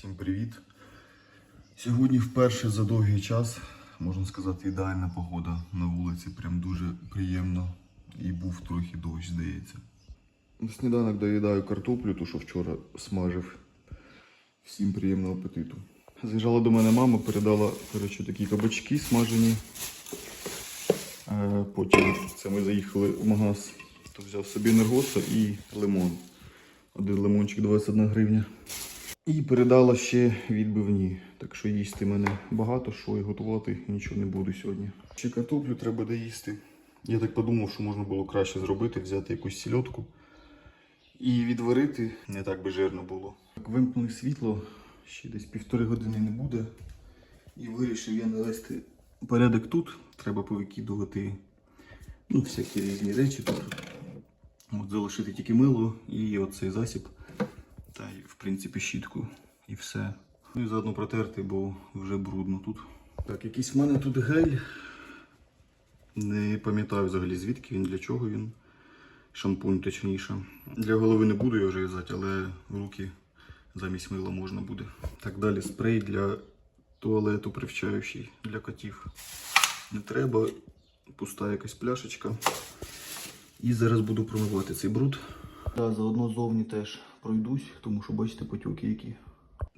Всім привіт! Сьогодні вперше за довгий час, можна сказати, ідеальна погода на вулиці. Прям дуже приємно. І був трохи дощ, здається. Сніданок доїдаю картоплю, ту, що вчора смажив. Всім приємного апетиту. Заїжджала до мене мама, передала коротше, такі кабачки смажені. Е, Потім це ми заїхали в магаз, то взяв собі енергоса і лимон. Один лимончик 21 гривня. І передала ще відбивні. Так що їсти мене багато, що і готувати нічого не буду сьогодні. Ще картоплю треба доїсти. Я так подумав, що можна було краще зробити, взяти якусь сільотку і відварити. Не так би жирно було. Так, вимкнули світло, ще десь півтори години не буде. І вирішив я навести порядок тут. Треба повикидувати ну, всякі різні речі тут. От залишити тільки мило і оцей засіб. Та й в принципі щітку і все. Ну і заодно протерти, бо вже брудно тут. Так, якийсь в мене тут гель. Не пам'ятаю взагалі звідки він, для чого він. Шампунь точніше. Для голови не буду я вже в'язати, але руки замість мила можна буде. Так далі спрей для туалету привчаючий для котів. Не треба. Пуста якась пляшечка. І зараз буду промивати цей бруд. Да, заодно зовні теж пройдусь, тому що бачите потьоки які.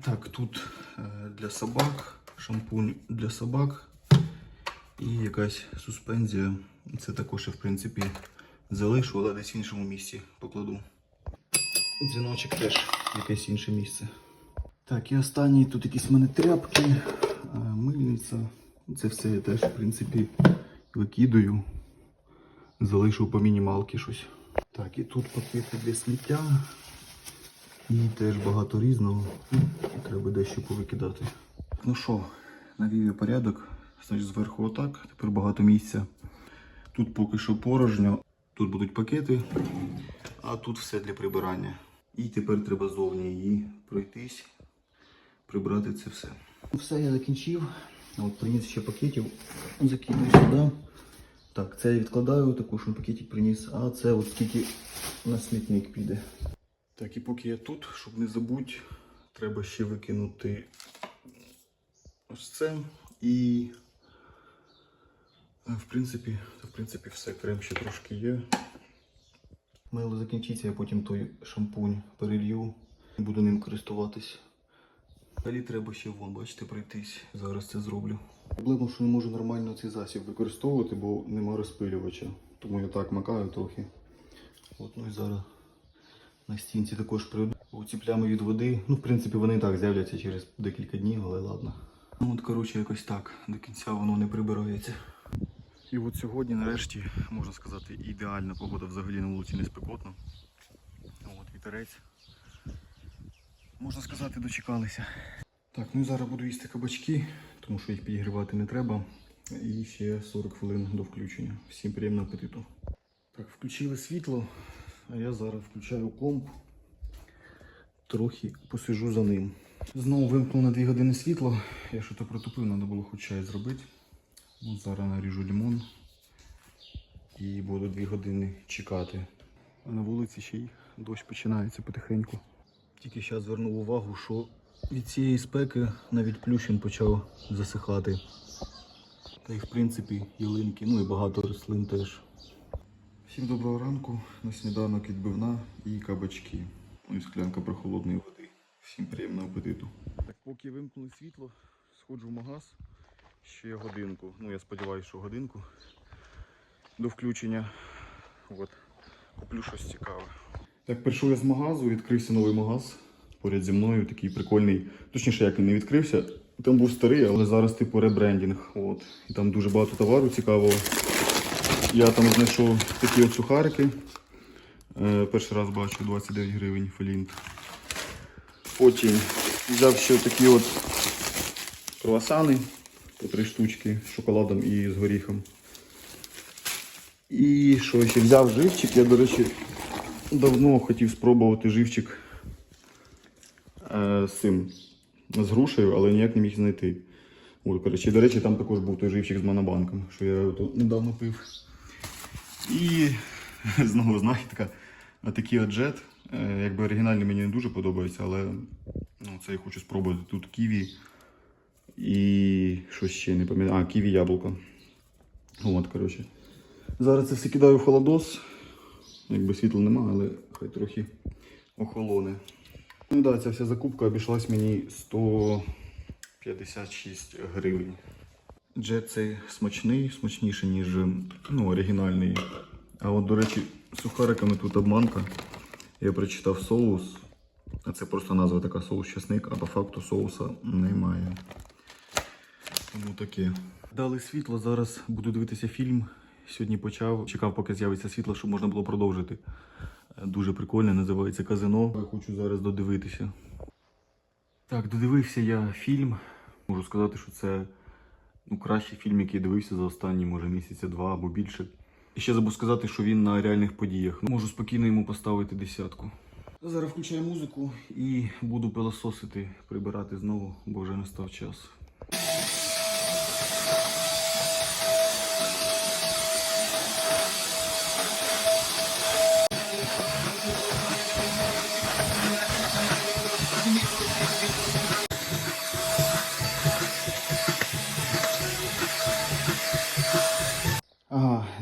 Так, тут е, для собак, шампунь для собак і якась суспензія. Це також я, в принципі, залишу, але десь в іншому місці покладу. Дзвіночок теж якесь інше місце. Так, і останній тут якісь в мене тряпки, е, мильниця. Це все я теж, в принципі, викидаю. Залишу по мінімалки щось. Так, і тут пакети для сміття. І теж багато різного. Ну, Треба дещо повикидати. Ну що, навів я порядок. Значить, зверху отак. Тепер багато місця. Тут поки що порожньо. Тут будуть пакети, а тут все для прибирання. І тепер треба зовні її пройтись, прибрати це все. Все, я закінчив. От приніс ще пакетів, закидую сюди. Так, це я відкладаю, також пакетик приніс, а це от скільки на смітник піде. Так, і поки я тут, щоб не забути, треба ще викинути ось це. І е, в принципі, в принципі все, крем ще трошки є. Мило закінчиться, я потім той шампунь перелью буду ним користуватись. Далі треба ще вон, бачите, пройтись. Зараз це зроблю. Проблема, що не можу нормально цей засіб використовувати, бо нема розпилювача. Тому я так макаю трохи. От, ну і зараз на стінці також прийду. Оці від води. Ну, в принципі, вони і так з'являться через декілька днів, але ладно. Ну от, коротше, якось так. До кінця воно не прибирається. І от сьогодні, нарешті, можна сказати, ідеальна погода взагалі на вулиці не спекотно. От вітерець. Можна сказати, дочекалися. Так, ну і зараз буду їсти кабачки, тому що їх підігрівати не треба. І ще 40 хвилин до включення. Всім приємного апетиту. Так, включили світло, а я зараз включаю комп. Трохи посижу за ним. Знову вимкнув на 2 години світло. Я що то протупив, треба було хоч чай зробити. Ну, зараз наріжу лимон і буду 2 години чекати. А на вулиці ще й дощ починається потихеньку. Тільки зараз звернув увагу, що від цієї спеки навіть плющин почав засихати. Та й в принципі ялинки, ну і багато рослин теж. Всім доброго ранку. На сніданок відбивна і кабачки. Ну і склянка прохолодної води. Всім приємного апетиту. Так, поки вимкнули світло, сходжу в магаз ще годинку. Ну я сподіваюся, що годинку до включення. От. Куплю щось цікаве. Так, прийшов я з магазу, відкрився новий магаз поряд зі мною, такий прикольний. Точніше, як він не відкрився. Там був старий, але зараз типу ребрендінг. От. І там дуже багато товару цікавого. Я там знайшов такі от сухарики. Е, перший раз бачу 29 гривень флінт. Потім взяв ще такі от круасани по три штучки з шоколадом і з горіхом. І що ще взяв живчик. Я, до речі, давно хотів спробувати живчик е, з цим, з грушею, але ніяк не міг знайти. От, коротше, до речі, там також був той живчик з монобанком, що я тут недавно пив. І знову знахідка. Отакий от джет Е, Якби оригінальний мені не дуже подобається, але ну, це я хочу спробувати. Тут ківі і що ще не пам'ятаю. А, ківі яблуко. От, коротше. Зараз це все кидаю в холодос. Якби світла нема, але хай трохи охолоне. Ну так, да, ця вся закупка обійшлась мені 156 гривень. Джет цей смачний, смачніший, ніж ну, оригінальний. А от, до речі, сухариками тут обманка. Я прочитав соус, а це просто назва така соус чесник, а по факту соуса немає. Тому таке. Дали світло, зараз буду дивитися фільм. Сьогодні почав. Чекав, поки з'явиться світло, щоб можна було продовжити. Дуже прикольно, називається Казино. Я хочу зараз додивитися. Так, додивився я фільм. Можу сказати, що це ну, кращий фільм, який я дивився за останні, може, місяця два або більше. І ще забув сказати, що він на реальних подіях. Можу спокійно йому поставити десятку. Зараз включаю музику і буду пилососити, прибирати знову, бо вже настав час.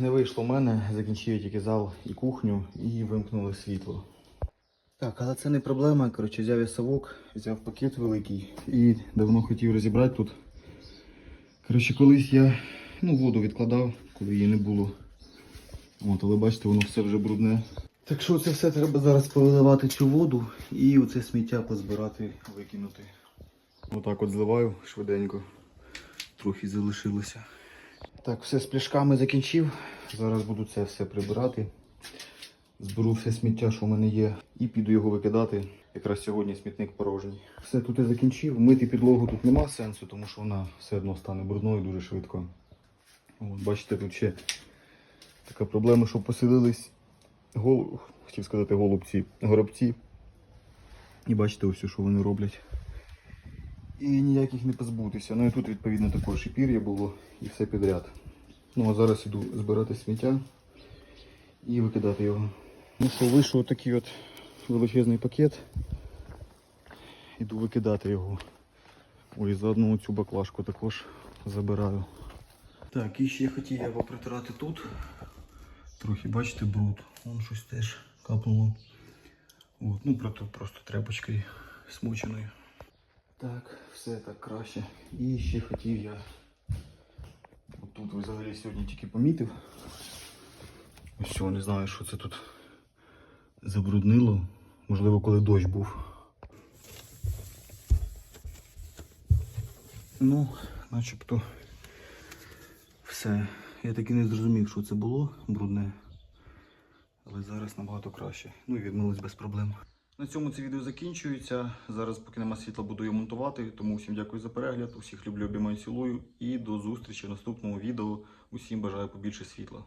Не вийшло в мене. Закінчив я тільки зал і кухню і вимкнули світло. Так, але це не проблема. Коротше, взяв я совок, взяв пакет великий і давно хотів розібрати тут. Коротше, колись я ну, воду відкладав, коли її не було. От, але бачите, воно все вже брудне. Так що це все треба зараз повиливати цю воду і оце сміття позбирати, викинути. Отак от зливаю швиденько. Трохи залишилося. Так, все з пляшками закінчив. Зараз буду це все прибирати. Зберу все сміття, що в мене є, і піду його викидати. Якраз сьогодні смітник порожній. Все тут я закінчив. Мити підлогу тут нема сенсу, тому що вона все одно стане брудною дуже швидко. От, бачите, тут ще така проблема, що поселились гол... хотів сказати голубці, горобці. І бачите ось, що вони роблять. І ніяких не позбутися. Ну і тут відповідно також і пір'я було, і все підряд. Ну а зараз іду збирати сміття і викидати його. Ну що, вийшов такий от величезний пакет. Іду викидати його. Ой, заодно цю баклажку також забираю. Так, і ще хотів я попритирати тут. Трохи, бачите, бруд. Вон щось теж капнуло. От, ну просто, просто тряпочкою смоченою. Так, все так краще. І ще хотів я. От тут взагалі сьогодні тільки помітив. Ось не знаю, що це тут забруднило. Можливо, коли дощ був. Ну, начебто все. Я таки не зрозумів, що це було брудне. Але зараз набагато краще. Ну і відмилось без проблем. На цьому це відео закінчується. Зараз, поки нема світла, буду його монтувати. Тому всім дякую за перегляд. Усіх люблю, обіймаю, цілую. І до зустрічі в наступному відео. Усім бажаю побільше світла.